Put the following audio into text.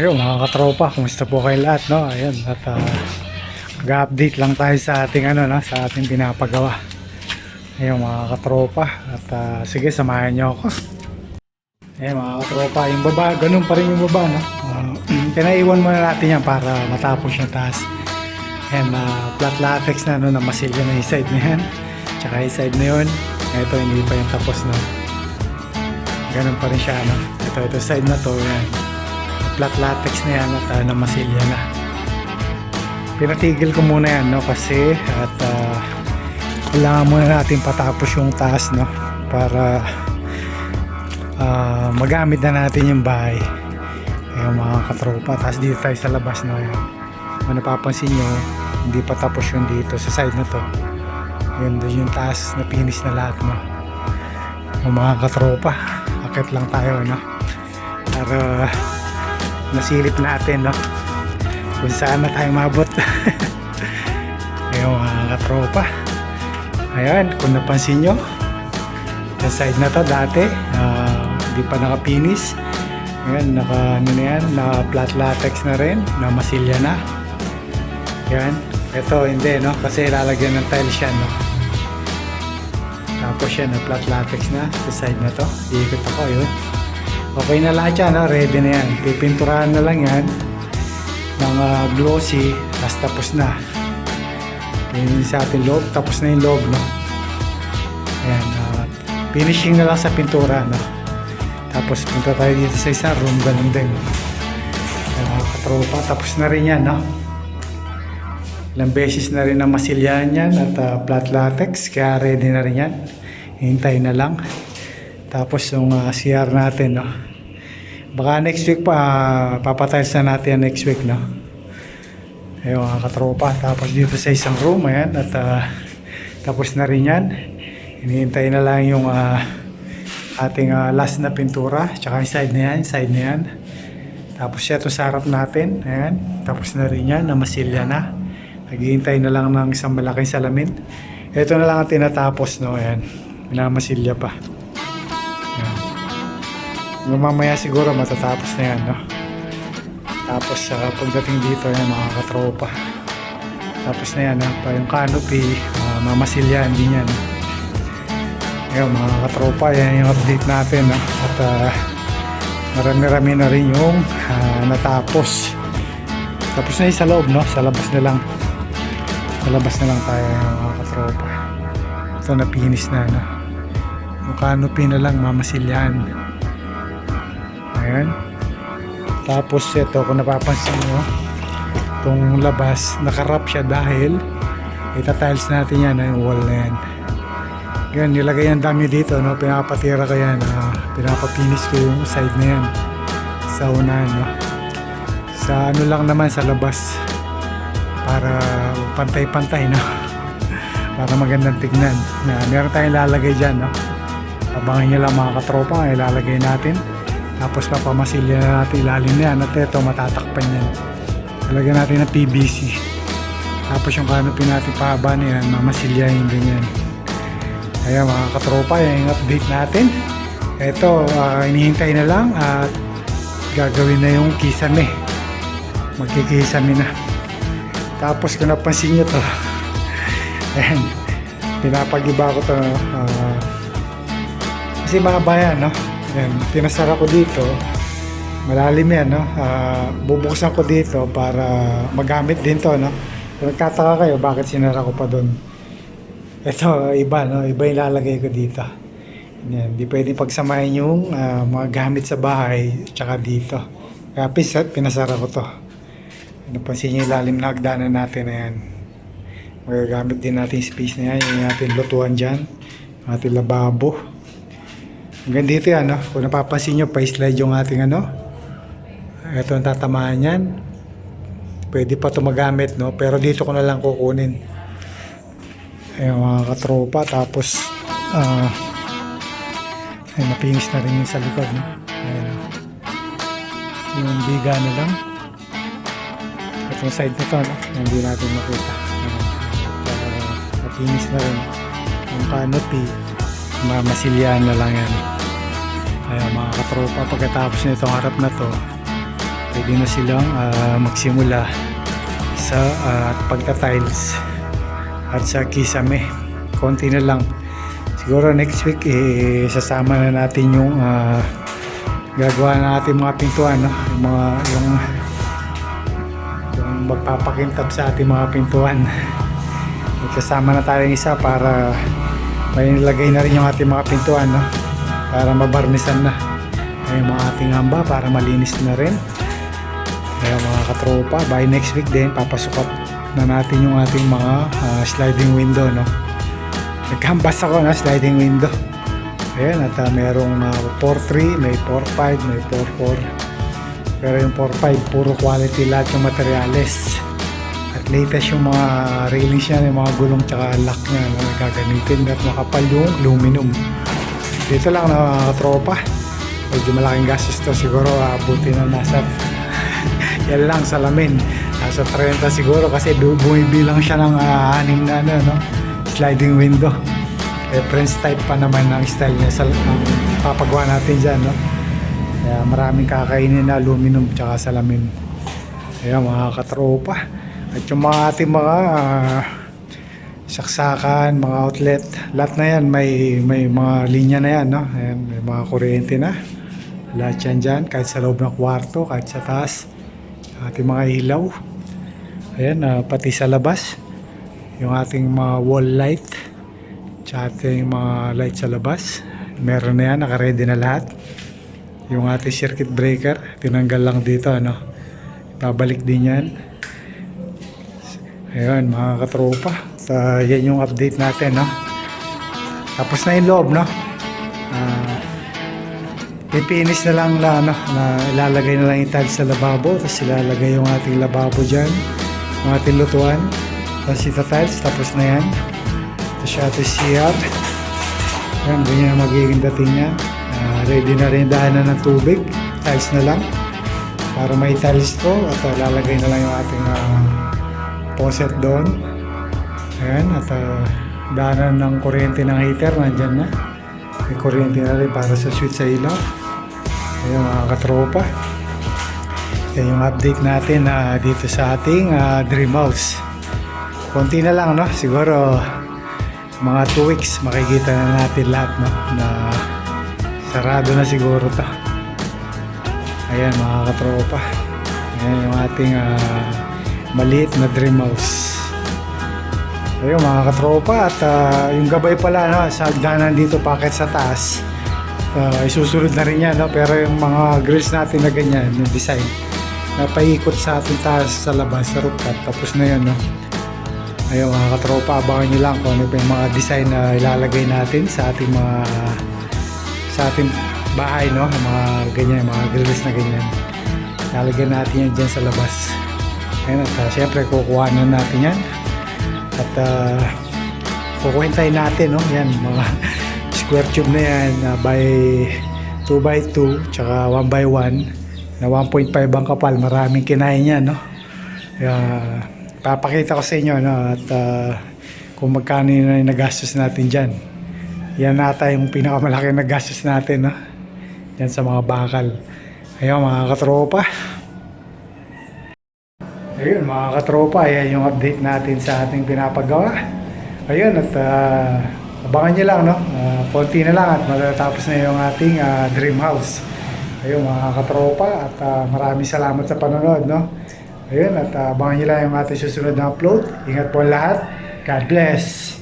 Ayun mga katropa, kumusta po kayo lahat no? Ayun, at uh, mag-update lang tayo sa ating ano no, sa ating pinapagawa. Ayun mga katropa, at ah, sige samahan niyo ako. Ayun mga katropa, yung baba, ganun pa rin yung baba no. Uh, pinaiwan muna natin yan para matapos yung taas. Ayan, uh, flat latex na no, na masilya na yung side na yan. Tsaka yung side na yun, ito hindi pa yung tapos no. Ganun pa rin siya no. Ito, ito side na to, yan flat latex na yan at uh, namasilya na. Pinatigil ko muna yan no kasi at uh, kailangan muna natin patapos yung taas no para uh, magamit na natin yung bahay. Yung mga katropa tapos dito tayo sa labas no yan kung napapansin nyo hindi pa tapos yung dito sa side na to. Yun doon yung taas na finish na lahat no. Yung mga katropa akit lang tayo no. Para nasilip natin no? Kung saan na tayo mabot ayun mga katropa. Ayan kung napansin nyo yung side na to dati hindi pa nakapinis. Ayan naka ano na yan naka flat latex na rin na masilya na. Yan ito hindi no? Kasi lalagyan ng tiles yan no? Tapos yan na flat latex na sa side na to. Iikot ako yun Okay na lahat yan, no? ready na yan. Pipinturahan na lang yan ng ah, glossy, tapos tapos na. Yun sa ating loob, tapos na yung loob, no? Ayan, ah, finishing na lang sa pintura, no? Tapos punta tayo dito sa isang room, ganun din. Mga katropa, tapos na rin yan, no? Ilang beses na rin na masilyahan yan at ah, flat latex, kaya ready na rin yan. Hintay na lang. Tapos yung ah, CR natin, no? Baka next week pa, uh, na natin next week, no? Ayun, mga katropa. Tapos dito sa isang room, ayan, at ah, tapos na rin yan. Hinihintay na lang yung ah, ating ah, last na pintura, tsaka yung side na yan, side na yan. Tapos siya sa harap natin, ayan, tapos na rin yan, namasilya na. Naghihintay na lang ng isang malaking salamin. Ito na lang ang tinatapos, no, ayan. Minamasilya pa. Mamaya siguro matatapos na yan, no? Tapos sa pagdating dito, yan mga katropa. Tapos na yan, ha? pa yung canopy, uh, mamasilyan din yan. Ayun, mga katropa, yan yung update natin, no? At ah, marami-rami na rin yung ah, natapos. Tapos na yung sa loob, no? Sa labas na lang. Sa labas na lang tayo, mga katropa. Ito na finish na, no? Yung canopy na lang, mamasilyan. Ayan. Tapos ito, kung napapansin nyo, itong labas, nakarap siya dahil itatiles natin yan, yung wall na yan. Yan, nilagay ang dami dito, no? pinapatira ko yan, ah, pinapapinis ko yung side na yan sa unahan, no? Sa ano lang naman, sa labas, para pantay-pantay, no? para magandang tignan. Na, meron tayong lalagay dyan, no? Abangan nyo lang mga katropa, ilalagay natin. Tapos papamasilya na natin ilalim na yan. At ito, matatakpan yan. Lalagyan natin ng PVC. Tapos yung canopy natin pahaba na yan, mamasilyahin din yan. Kaya mga katropa, yan yung update natin. Ito, ah, inihintay na lang at gagawin na yung kisame. Magkikisame na. Tapos kung napansin nyo to, ayan, pinapag-iba ko to. ah, kasi mga bayan, no? Ayan, pinasara ko dito. Malalim yan, no? Ah, bubuksan ko dito para magamit din to, no? Kung nagtataka kayo, bakit sinara ko pa doon? Ito, iba, no? Iba yung lalagay ko dito. Yan, di pwede pagsamahin yung ah, mga gamit sa bahay tsaka dito. Kaya pisa, pinasara ko to. Napansin niyo yung lalim na hagdanan natin na yan. Magagamit din natin space na yan. Yung ating lutuan dyan. Ating lababo. Hanggang dito yan, no? Kung napapansin nyo, pa-slide yung ating ano. Ito ang tatamaan yan. Pwede pa ito magamit, no? Pero dito ko na lang kukunin. Ayun, mga katropa. Tapos, ah, ay, napinis na rin yung sa likod, no? Ayun, no? Yung biga na lang. Itong side na to, no? Hindi natin makita. Ayun. Uh, napinis na rin. Yung canopy, mamasilyahan na lang yan. Ayun mga katropa, pagkatapos nitong harap na to, pwede na silang ah, magsimula sa ah, pagta-tiles at sa kisame. Konti na lang. Siguro next week eh, sasama na natin yung ah, gagawa na natin mga pintuan, no? Yung mga yung yung magpapakintab sa ating mga pintuan. Kasama na tayong isa para may nilagay na rin yung ating mga pintuan, no? Para mabarnisan na. Ay, mga ating hamba para malinis na rin. Kaya mga katropa, by next week din, papasukat na natin yung ating mga ah, sliding window, no? Nagkambas ako na sliding window. Ayan, at uh, merong uh, 4.3, may 4.5, may 4.4. Pero yung 4.5, puro quality lahat ng materials. At latest yung mga railings niya, yung mga gulong tsaka lock niya na gagamitin at makapal yung aluminum. Dito lang na tropa. Medyo malaking gastos to siguro abutin na nasa yan lang salamin. Nasa 30 siguro kasi bu- bumibilang siya ng ah, anim na ano, no? sliding window. Eh, French type pa naman ang style niya sa ang papagawa natin dyan, no? Kaya maraming kakainin na aluminum tsaka salamin. Kaya mga katropa. At yung mga ating mga ah, saksakan, mga outlet, lahat na yan, may, may mga linya na yan, no? Ayan, may mga kuryente na. Lahat yan dyan, kahit sa loob ng kwarto, kahit sa taas. Ating mga ilaw. Ayan, ah, pati sa labas. Yung ating mga wall light. Tsaka ating mga light sa labas. Meron na yan, nakaredy na lahat. Yung ating circuit breaker, tinanggal lang dito, ano. Babalik din yan. Ayun, mga katropa. At, ah, yan yung update natin, no. Tapos na yung loob, no. Ah, Pipinis na lang na, ano, na ilalagay na lang yung tiles sa lababo, tapos ilalagay yung ating lababo dyan, yung ating lutuan, tapos ito tiles, tapos na yan. Tapos yung ating CR. Yan, ganyan ang magiging dating niya. Ah, ready na rin daanan ng tubig, tiles na lang. Para may tiles to, at lalagay na lang yung ating ah, faucet doon. Ayan, at ah, daanan ng kuryente ng heater, nandyan na. May kuryente na rin para sa switch sa ilaw. Ayan mga katropa. Yan yung update natin na dito sa ating ah, dream house. Konti na lang no, siguro mga 2 weeks makikita na natin lahat no, na sarado na siguro to. Ayan mga katropa. Ayan yung ating ah, maliit na dream house. Ayun mga katropa at ah, yung gabay pala no, sa hagdanan dito packet sa taas. Uh, isusunod na rin yan, no? pero yung mga grills natin na ganyan, yung design, napaikot sa ating taas sa labas, sa rooftop, tapos na yan. No? Ayun mga katropa, abangan nyo lang kung ano yung mga design na ilalagay natin sa ating mga sa ating bahay, no? Mga ganyan, mga grills na ganyan. Lalagyan natin yan dyan sa labas. Ayun, at uh, syempre kukuha na natin yan. At uh, kukuhin tayo natin, no? Yan, mga square tube na yan na by 2 by 2 tsaka 1 by 1 na 1.5 ang kapal. Maraming kinain yan, no? Kaya, papakita ko sa inyo, no? At uh, kung magkano yung nagastos natin dyan. Yan nata yung pinakamalaki na gastos natin, no? Yan sa mga bakal. Ayun, mga katropa. Ayun mga katropa, ayan yung update natin sa ating pinapagawa. Ayun at ah, abangan nyo lang no, Ah, konti na lang at matatapos na yung ating ah, dream house. Ayun mga katropa at ah, maraming salamat sa panonood no. Ayun at ah, abangan nyo lang yung ating susunod na upload. Ingat po lahat. God bless.